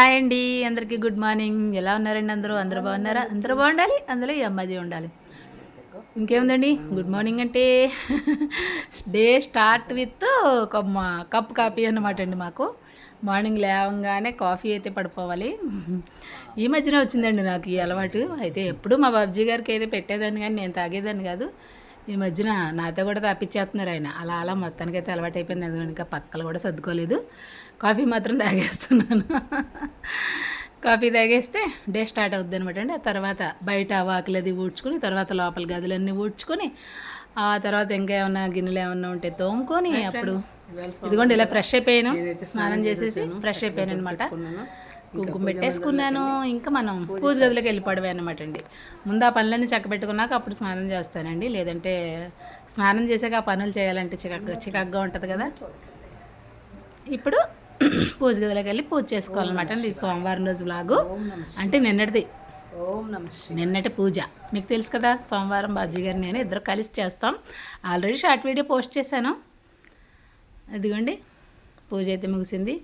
Hi అండి అందరికీ good morning. ఎలా ఉన్నారండి అందరూ? అందరూ బాగున్నారా? అందరూ బాగుండాలి? అందులో ఈ అమ్మాజీ ఉండాలి. ఇంకేముందండి? గుడ్ మార్నింగ్ అంటే డే స్టార్ట్ విత్ మా- కప్ కాఫీ అన్నమాట అండి మాకు. మార్నింగ్ లేవగానే కాఫీ అయితే పడిపోవాలి. ఈ మధ్యన వచ్చిందండి నాకు ఈ అలవాటు. అయితే ఎప్పుడు మా బాబ్జీ గారికి అయితే పెట్టేదాన్ని కానీ నేను తాగేదాన్ని కాదు. ఈ మధ్యన నాతో కూడా తాపిచ్చేస్తున్నారు ఆయన. అలా అలా మొత్తానికైతే అలవాటు అయిపోయింది అందుకని ఇంకా పక్కలు కూడా సర్దుకోలేదు. కాఫీ మాత్రం తాగేస్తున్నాను. కాఫీ తాగేస్తే డే స్టార్ట్ అవుద్ది అనమాట అండి. ఆ తర్వాత బయట వాకిలి అది ఊడ్చుకుని తర్వాత లోపల గదులన్నీ ఊడ్చుకొని ఆ తర్వాత ఇంకా ఏమన్నా గిన్నెలు ఏమన్నా ఉంటే తోముకొని అప్పుడు ఇదిగోండి ఇలా ఫ్రెష్ అయిపోయాను. స్నానం చేసేసి ఫ్రెష్ అయిపోయాను అనమాట కుంకుమ పెట్టేసుకున్నాను. ఇంకా మనం పూజ గదిలోకి వెళ్ళిపోవడమే అనమాట అండి. ముందు ఆ పనులన్నీ చక్కబెట్టుకున్నాక అప్పుడు స్నానం చేస్తానండి. లేదంటే స్నానం చేసాక ఆ పనులు చేయాలంటే చికాకు చికాకుగా ఉంటుంది కదా. ఇప్పుడు పూజ గదిలోకి వెళ్ళి పూజ చేసుకోవాలన్నమాట అండి సోమవారం రోజు బ్లాగు అంటే నిన్నటిది. ఓం నమ నిన్నటి పూజ. మీకు తెలుసు కదా సోమవారం బాబ్జీ గారు నేను ఇద్దరు కలిసి చేస్తాం. ఆల్రెడీ షార్ట్ వీడియో పోస్ట్ చేశాను. అదిగోండి పూజ అయితే ముగిసింది.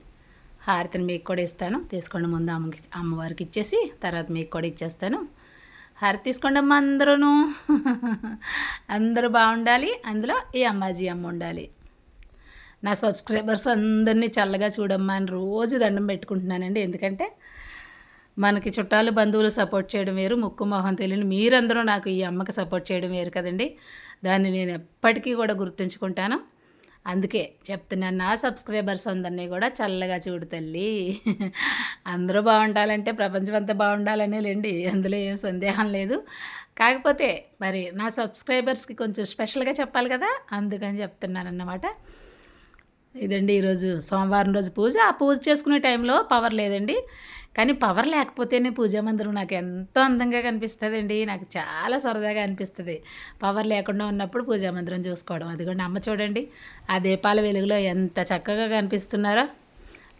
హారతిని మీకు కూడా ఇస్తాను. తీసుకోండి ముందు అమ్మకి అమ్మవారికి ఇచ్చేసి తర్వాత మీకు కూడా ఇచ్చేస్తాను. హారతి తీసుకోండి అమ్మ అందరూను. అందరూ బాగుండాలి. అందులో ఈ అమ్మాజీ అమ్మ ఉండాలి. నా సబ్స్క్రైబర్స్ అందరినీ చల్లగా చూడమ్మా అని రోజు దండం పెట్టుకుంటున్నానండి. ఎందుకంటే మనకి చుట్టాలు బంధువులు సపోర్ట్ చేయడం వేరు ముక్కు మొహం తెలియని మీరందరూ నాకు ఈ అమ్మకి సపోర్ట్ చేయడం వేరు కదండి. దాన్ని నేను ఎప్పటికీ కూడా గుర్తుంచుకుంటాను. అందుకే చెప్తున్నాను నా సబ్స్క్రైబర్స్ అందరినీ కూడా చల్లగా చూడు తల్లి. అందరూ బాగుండాలంటే ప్రపంచం అంతా బాగుండాలనే లేండి అందులో ఏం సందేహం లేదు. కాకపోతే మరి నా సబ్స్క్రైబర్స్కి కొంచెం స్పెషల్గా చెప్పాలి కదా అందుకని చెప్తున్నాను అన్నమాట ఇదండి ఈరోజు సోమవారం రోజు పూజ. ఆ పూజ చేసుకునే టైంలో పవర్ లేదండి. కానీ పవర్ లేకపోతేనే పూజా మందిరం నాకు ఎంతో అందంగా కనిపిస్తుందండి. నాకు చాలా సరదాగా అనిపిస్తుంది. పవర్ లేకుండా ఉన్నప్పుడు పూజా మందిరం చూసుకోవడం. అదిగోండి అమ్మ చూడండి. ఆ దీపాల వెలుగులో ఎంత చక్కగా కనిపిస్తున్నారో.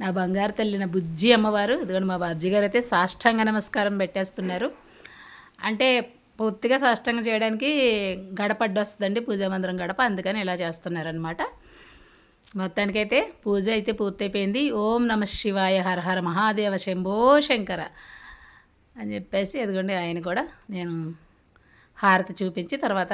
నా బంగారు తల్లి నా బుజ్జి అమ్మవారు. ఇదిగోండి మా బాబ్జీ గారు అయితే సాష్టాంగ నమస్కారం పెట్టేస్తున్నారు. అంటే పూర్తిగా సాష్టంగా చేయడానికి గడప అడ్డొస్తుందండి పూజా మందిరం గడప. అందుకని ఇలా చేస్తున్నారనమాట మొత్తానికైతే పూజ అయితే పూర్తయిపోయింది. ఓం నమ శివాయ హర హర మహాదేవ శంభో శంకర అని చెప్పేసి అదిగోండి ఆయన కూడా నేను హారతి చూపించి తర్వాత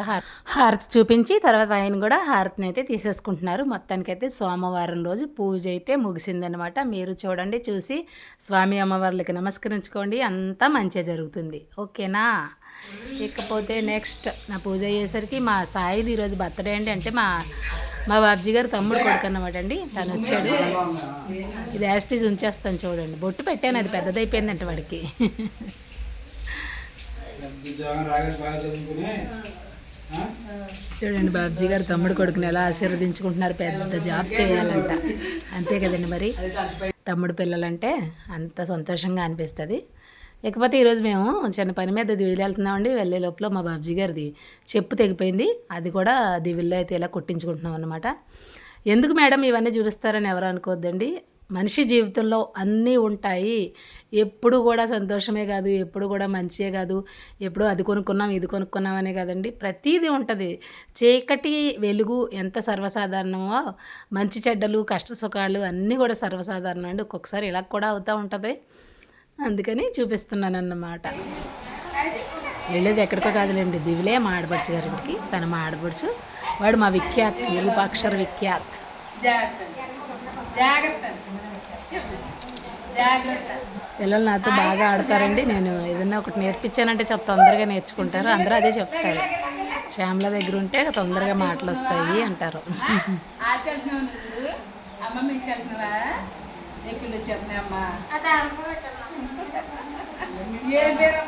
హారతి చూపించి తర్వాత ఆయన కూడా హారతిని అయితే తీసేసుకుంటున్నారు. మొత్తానికైతే సోమవారం రోజు పూజ అయితే ముగిసిందనమాట మీరు చూడండి చూసి స్వామి అమ్మవార్లకి నమస్కరించుకోండి. అంతా మంచిగా జరుగుతుంది. ఓకేనా? ఇకపోతే నెక్స్ట్ నా పూజ అయ్యేసరికి మా సాయిది ఈరోజు బర్త్డే అండి. అంటే మా మా బాబ్జీ గారు తమ్ముడు కొడుకు అనమాట అండి. తను వచ్చాడు. ఇది యాస్టీజ్ ఉంచేస్తాను చూడండి. బొట్టు పెట్టాను అది పెద్దదైపోయిందంట వాడికి. చూడండి బాబ్జీ గారు తమ్ముడు కొడుకుని ఎలా ఆశీర్వదించుకుంటున్నారు పెద్ద జాబ్ చేయాలంట. అంతే కదండి మరి. తమ్ముడు పిల్లలంటే అంత సంతోషంగా అనిపిస్తుంది. ఇకపోతే ఈరోజు మేము చిన్న పని మీద దివిలు వెళ్తున్నామండి. వెళ్ళే లోపల మా బాబ్జీ గారిది చెప్పు తెగిపోయింది. అది కూడా దివిల్లో అయితే ఇలా కొట్టించుకుంటున్నాం అనమాట ఎందుకు మేడం ఇవన్నీ చూపిస్తారని ఎవరు అనుకోవద్దండి? మనిషి జీవితంలో అన్నీ ఉంటాయి. ఎప్పుడు కూడా సంతోషమే కాదు ఎప్పుడు కూడా మంచియే కాదు ఎప్పుడు అది కొనుక్కున్నాం ఇది కొనుక్కున్నాం అనే కాదండి. ప్రతీది ఉంటుంది. చీకటి వెలుగు ఎంత సర్వసాధారణమో మంచి చెడ్డలు కష్ట సుఖాలు అన్నీ కూడా సర్వసాధారణం అండి. ఒక్కొక్కసారి ఇలా కూడా అవుతూ ఉంటుంది. అందుకని చూపిస్తున్నాను అన్నమాట వెళ్ళేది ఎక్కడికో కాదులేండి. దివిలే మా ఆడపడుచు గారింటికి. తన మా ఆడపడుచు. వాడు మా విఖ్యాత్ విరూపాక్షర విఖ్యాత్. పిల్లలు నాతో బాగా ఆడతారండి. నేను ఏదన్నా ఒకటి నేర్పించానంటే చాలా తొందరగా నేర్చుకుంటారు. అందరూ అదే చెప్తారు. శ్యామల దగ్గర ఉంటే తొందరగా మాటలు వస్తాయి అంటారు. ఏం పేరు?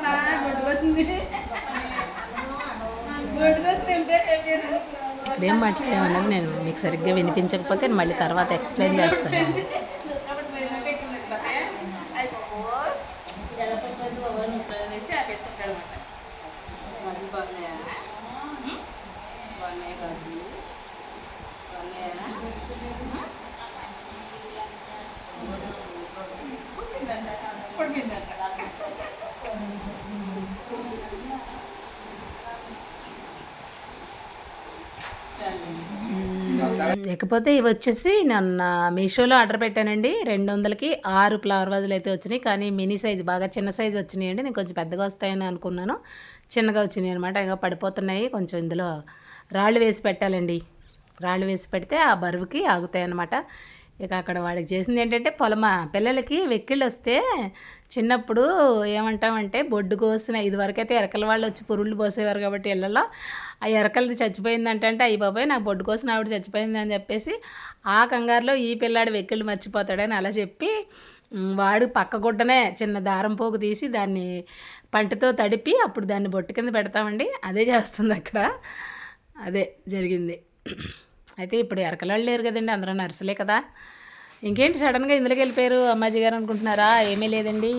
ఏ ఇప్పుడేం మాట్లాడేమన్నది నేను మీకు సరిగ్గా వినిపించకపోతే నేను మళ్ళీ తర్వాత ఎక్స్ప్లెయిన్ చేస్తాను అప్పుడు పోయిందంటే ఇక్కడ లేకపోతే అయిపో జలపడి ఒకరు ముక్కలు వేసి ఆపేసుకుంటాడు అనమాట గాజులు బాగున్నాయా ఉం? బాగున్నాయా గాజులు బాగున్నాయా పుట్టిందంట పుట్టిందంట చాలు ఇకపోతే ఇవి వచ్చేసి నన్ను మీషోలో ఆర్డర్ పెట్టానండి. రెండు వందలకి ఆరు ఫ్లవర్ వాజులు అయితే వచ్చినాయి. కానీ మినీ సైజ్ బాగా చిన్న సైజ్ అండి నేను కొంచెం పెద్దగా వస్తాయని అనుకున్నాను. చిన్నగా వచ్చినాయి అనమాట ఇంకా పడిపోతున్నాయి. కొంచెం ఇందులో రాళ్ళు వేసి పెట్టాలండి. రాళ్ళు వేసి పెడితే ఆ బరువుకి ఆగుతాయి అన్నమాట. ఇక అక్కడ వాడికి చేసింది ఏంటంటే పొలమ. పిల్లలకి వెక్కిళ్ళు వస్తే చిన్నప్పుడు ఏమంటామంటే బొడ్డు కోసిన ఇదివరకైతే ఎరకల వాళ్ళు వచ్చి పురుళ్ళు పోసేవారు కాబట్టి ఇళ్ళలో ఆ ఎరకలది చచ్చిపోయిందంటే అంటే అయ్యి బాబాయ్ నాకు బొడ్డు కోసం ఆవిడ చచ్చిపోయింది అని చెప్పేసి ఆ కంగారులో ఈ పిల్లాడు వెక్కిళ్ళు మర్చిపోతాడని అలా చెప్పి వాడు పక్క గుడ్డనే చిన్న దారం పోగు తీసి దాన్ని పంటతో తడిపి అప్పుడు దాన్ని బొట్టు కింద పెడతామండి. అదే చేస్తుంది అక్కడ. అదే జరిగింది. అయితే ఇప్పుడు ఎరకలాళ్ళు లేరు కదండి అందరూ నర్సులే కదా. ఇంకేంటి సడన్గా ఇందులోకి వెళ్ళిపోయారు? అమ్మాజీ గారు అనుకుంటున్నారా? ఏమీ లేదండి.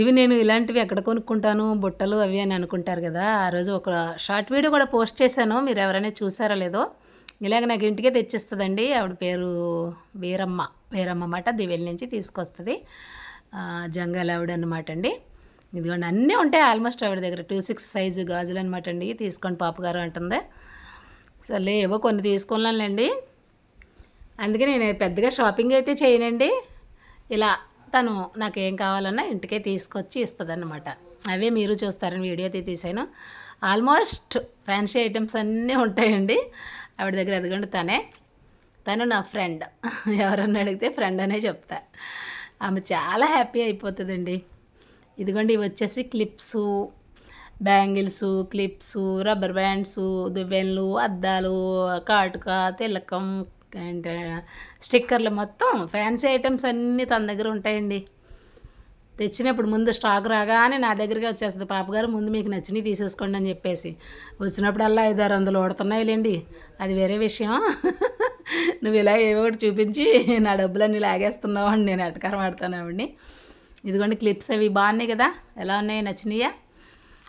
ఇవి నేను ఇలాంటివి ఎక్కడ కొనుక్కుంటాను? బుట్టలు అవి అని అనుకుంటారు కదా. ఆ రోజు ఒక షార్ట్ వీడియో కూడా పోస్ట్ చేశాను. మీరు ఎవరైనా చూసారో లేదో? ఇలాగ నాకు ఇంటికే తెచ్చిస్తుందండి. ఆవిడ పేరు వీరమ్మ. వీరమ్మ అన్నమాట దివెల్ నుంచి తీసుకొస్తుంది. జంగల్ జంగాల ఆవిడ అనమాట అండి. ఇదిగోండి అన్నీ ఉంటాయి ఆల్మోస్ట్ ఆవిడ దగ్గర. టూ సిక్స్ సైజు గాజులు అనమాట అండి. తీసుకోండి పాపగారు అంటుంది. సరే ఏవో కొన్ని తీసుకున్నానులేండి. అందుకే నేను పెద్దగా షాపింగ్ అయితే చేయనండి. ఇలా తను నాకు ఏం కావాలన్నా ఇంటికే తీసుకొచ్చి ఇస్తుందన్నమాట. అవే మీరు చూస్తారని వీడియో అయితే తీసాను ఆల్మోస్ట్ ఫ్యాన్సీ ఐటమ్స్ అన్నీ ఉంటాయండి. ఆవిడ దగ్గర ఎదగండి తనే. తను నా ఫ్రెండ్. ఎవరన్నా అడిగితే ఫ్రెండ్ అనే చెప్తా. ఆమె చాలా హ్యాపీ అయిపోతుందండి. ఇదిగోండి ఇవి వచ్చేసి clips bangles clips rubber bands దువ్వెన్లు అద్దాలు కాటుక తిలకం అండ్ స్టిక్కర్లు మొత్తం ఫ్యాన్సీ ఐటమ్స్ అన్నీ తన దగ్గర ఉంటాయండి. తెచ్చినప్పుడు ముందు స్టాక్ రాగానే నా దగ్గరికి వచ్చేస్తుంది. పాపగారు ముందు మీకు నచ్చినవి తీసేసుకోండి అని చెప్పేసి. వచ్చినప్పుడల్లా ఐదు ఆరు వందలు ఓడుతున్నాయి లేండి అది వేరే విషయం. నువ్వు ఇలా ఏవో ఒకటి చూపించి నా డబ్బులన్నీ లాగేస్తున్నావు అని నేను అటకారం ఆడుతాను ఇదిగోండి క్లిప్స్ అవి బాగున్నాయి కదా. ఎలా ఉన్నాయి? నచ్చినాయా?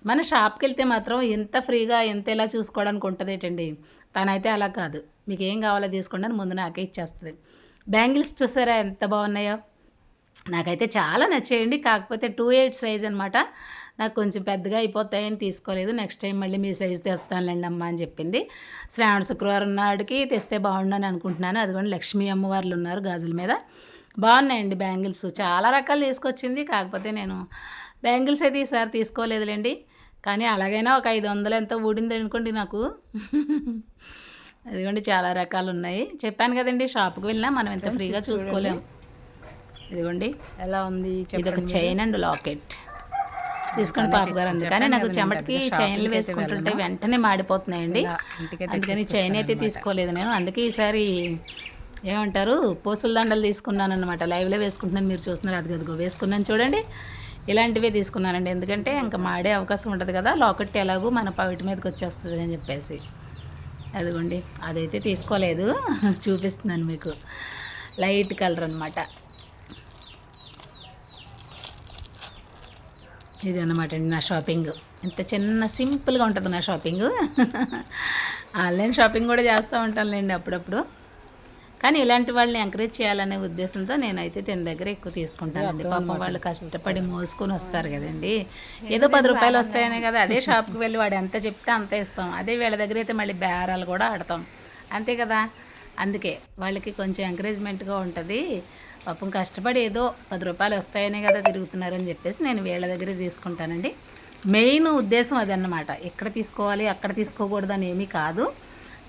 మన షాప్కి వెళ్తే మాత్రం ఎంత ఫ్రీగా ఎంత ఎలా చూసుకోవడానికి ఉంటుంది ఏంటండి తనైతే అలా కాదు. మీకు ఏం కావాలో తీసుకోండి అని ముందు నాకే ఇచ్చేస్తుంది. బ్యాంగిల్స్ చూసారా ఎంత బాగున్నాయో? నాకైతే చాలా నచ్చేయండి. కాకపోతే టూ ఎయిట్ సైజ్ అనమాట నాకు కొంచెం పెద్దగా అయిపోతాయని తీసుకోలేదు. నెక్స్ట్ టైం మళ్ళీ మీ సైజ్ తెస్తానులేండి అమ్మ అని చెప్పింది. శ్రావణ శుక్రవారం నాడికి తెస్తే బాగుండని అనుకుంటున్నాను. అదిగోండి లక్ష్మీ అమ్మవార్లు ఉన్నారు గాజుల మీద. బాగున్నాయండి బ్యాంగిల్స్. చాలా రకాలు తీసుకొచ్చింది. కాకపోతే నేను బ్యాంగిల్స్ అయితే ఈసారి తీసుకోలేదులేండి. కానీ అలాగైనా ఒక ఐదు వందలు ఎంతో ఊడింది అనుకోండి నాకు. అదిగోండి చాలా రకాలు ఉన్నాయి చెప్పాను కదండి షాప్కి వెళ్ళినా మనం ఎంత ఫ్రీగా చూసుకోలేం ఇదిగోండి ఎలా ఉంది? ఇది ఒక చైన్ అండ్ లాకెట్. తీసుకొని పాప గారు అందుకని నాకు చెమటకి చైన్లు వేసుకుంటుంటే వెంటనే మాడిపోతున్నాయండి. అందుకని చైన్ అయితే తీసుకోలేదు నేను. అందుకే ఈసారి ఏమంటారు పూసల దండలు తీసుకున్నాను అనమాట లైవ్లో వేసుకుంటున్నాను. మీరు చూస్తున్నారు అది గదిగో వేసుకున్నాను చూడండి. ఇలాంటివే తీసుకున్నానండి. ఎందుకంటే ఇంకా మాడే అవకాశం ఉంటుంది కదా లాకెట్ ఎలాగూ మన పవిటి మీదకి వచ్చేస్తుంది అని చెప్పేసి. అదిగోండి అదైతే తీసుకోలేదు. చూపిస్తున్నాను మీకు. లైట్ కలర్ అనమాట ఇది అనమాట అండి నా షాపింగ్. ఇంత చిన్న సింపుల్గా ఉంటుంది నా షాపింగ్. ఆన్లైన్ షాపింగ్ కూడా చేస్తూ ఉంటానులేండి అప్పుడప్పుడు. కానీ ఇలాంటి వాళ్ళని ఎంకరేజ్ చేయాలనే ఉద్దేశంతో నేనైతే తిన దగ్గర ఎక్కువ తీసుకుంటానండి. పాపం వాళ్ళు కష్టపడి మోసుకొని వస్తారు కదండి. ఏదో పది రూపాయలు వస్తాయనే కదా అదే షాప్కి వెళ్ళి వాడు ఎంత చెప్తే అంత ఇస్తాం. అదే వీళ్ళ దగ్గర అయితే మళ్ళీ బేరాలు కూడా ఆడతాం. అంతే కదా? అందుకే వాళ్ళకి కొంచెం ఎంకరేజ్మెంట్గా ఉంటుంది. పాపం కష్టపడి ఏదో పది రూపాయలు వస్తాయనే కదా తిరుగుతున్నారని చెప్పేసి నేను వీళ్ళ దగ్గర తీసుకుంటానండి. మెయిన్ ఉద్దేశం అదన్నమాట. ఎక్కడ తీసుకోవాలి అక్కడ తీసుకోకూడదు అని ఏమీ కాదు.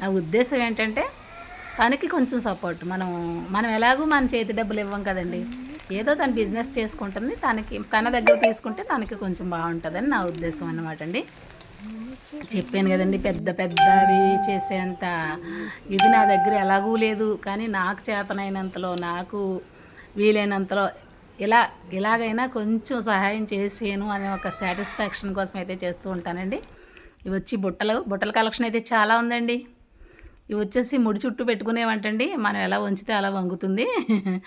నా ఉద్దేశం ఏంటంటే తనకి కొంచెం సపోర్ట్ మనం మనం ఎలాగూ మన చేతి డబ్బులు ఇవ్వం కదండి. ఏదో తను బిజినెస్ చేసుకుంటుంది తనకి తన దగ్గర తీసుకుంటే తనకి కొంచెం బాగుంటుందని నా ఉద్దేశం అన్నమాట అండి. చెప్పాను కదండి పెద్ద పెద్దవి చేసేంత ఇది నా దగ్గర ఎలాగూ లేదు. కానీ నాకు చేతనైనంతలో నాకు వీలైనంతలో ఇలా ఇలాగైనా కొంచెం సహాయం చేసాను అనే ఒక సాటిస్ఫాక్షన్ కోసం అయితే చేస్తూ ఉంటానండి. ఇవి వచ్చి బుట్టలు బుట్టల కలెక్షన్ అయితే చాలా ఉందండి. ఇవి వచ్చేసి ముడి చుట్టూ పెట్టుకునేవంటండి. మనం ఎలా వంచితే అలా వంగుతుంది.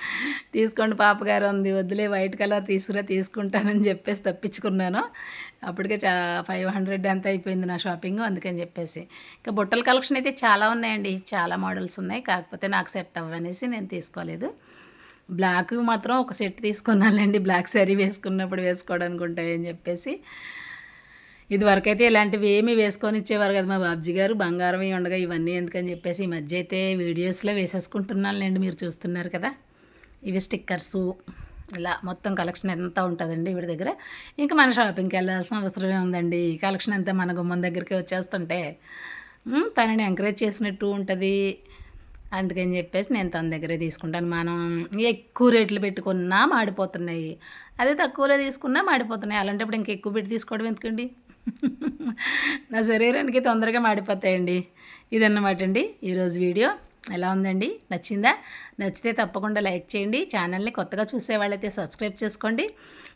తీసుకోండి పాపగారు ఉంది వద్దులే వైట్ కలర్ తీసుకురా తీసుకుంటానని చెప్పేసి తప్పించుకున్నాను. అప్పటికే చా ఫైవ్ హండ్రెడ్ అంతా అయిపోయింది నా షాపింగ్ అందుకని చెప్పేసి. ఇంకా బుట్టల కలెక్షన్ అయితే చాలా ఉన్నాయండి. చాలా మోడల్స్ ఉన్నాయి. కాకపోతే నాకు సెట్ అవ్వనేసి నేను తీసుకోలేదు. బ్లాక్ మాత్రం ఒక సెట్ తీసుకున్నానండి బ్లాక్ శారీ వేసుకున్నప్పుడు వేసుకోవడానికి ఉంటాయని చెప్పేసి. ఇదివరకైతే ఇలాంటివి ఏమి వేసుకొని ఇచ్చేవారు కదా మా బాబ్జీ గారు. బంగారం ఉండగా ఇవన్నీ ఎందుకని చెప్పేసి ఈ మధ్య అయితే వీడియోస్లో వేసేసుకుంటున్నానులేండి మీరు చూస్తున్నారు కదా. ఇవి స్టిక్కర్సు. ఇలా మొత్తం కలెక్షన్ ఎంత ఉంటుందండి వీడి దగ్గర? ఇంకా మన షాపింగ్కి వెళ్ళాల్సిన అవసరమే ఉందండి ఈ కలెక్షన్ అంతా మన గుమ్మం దగ్గరికి వచ్చేస్తుంటే తనని ఎంకరేజ్ చేసినట్టు ఉంటుంది. అందుకని చెప్పేసి నేను తన దగ్గరే తీసుకుంటాను. మనం ఎక్కువ రేట్లు పెట్టుకున్నా మాడిపోతున్నాయి. అదే తక్కువలో తీసుకున్నా మాడిపోతున్నాయి. అలాంటప్పుడు ఇంకా ఎక్కువ పెట్టి తీసుకోవడం ఎందుకండి? నా శరీరానికి తొందరగా మాడిపోతాయండి. ఇదన్నమాట అండి ఈరోజు వీడియో. ఎలా ఉందండి? నచ్చిందా? నచ్చితే తప్పకుండా లైక్ చేయండి. ఛానల్ని కొత్తగా చూసేవాళ్ళైతే సబ్స్క్రైబ్ చేసుకోండి.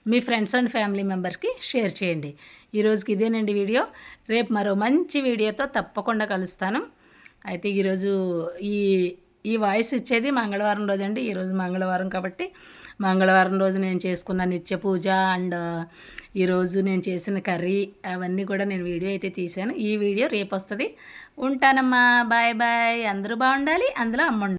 మీ ఫ్రెండ్స్ అండ్ ఫ్యామిలీ మెంబర్స్కి షేర్ చేయండి. ఈరోజుకి ఇదేనండి వీడియో. రేపు మరో మంచి వీడియోతో తప్పకుండా కలుస్తాను. అయితే ఈరోజు ఈ ఈ వాయిస్ ఇచ్చేది మంగళవారం రోజండి. ఈరోజు మంగళవారం కాబట్టి మంగళవారం రోజు నేను చేసుకున్న నిత్య పూజ అండ్ ఈరోజు నేను చేసిన కర్రీ అవన్నీ కూడా నేను వీడియో అయితే తీశాను. ఈ వీడియో రేపు వస్తుంది ఉంటానమ్మా. Bye bye. అందరూ బాగుండాలి. అందులో అమ్మ ఉండాలి.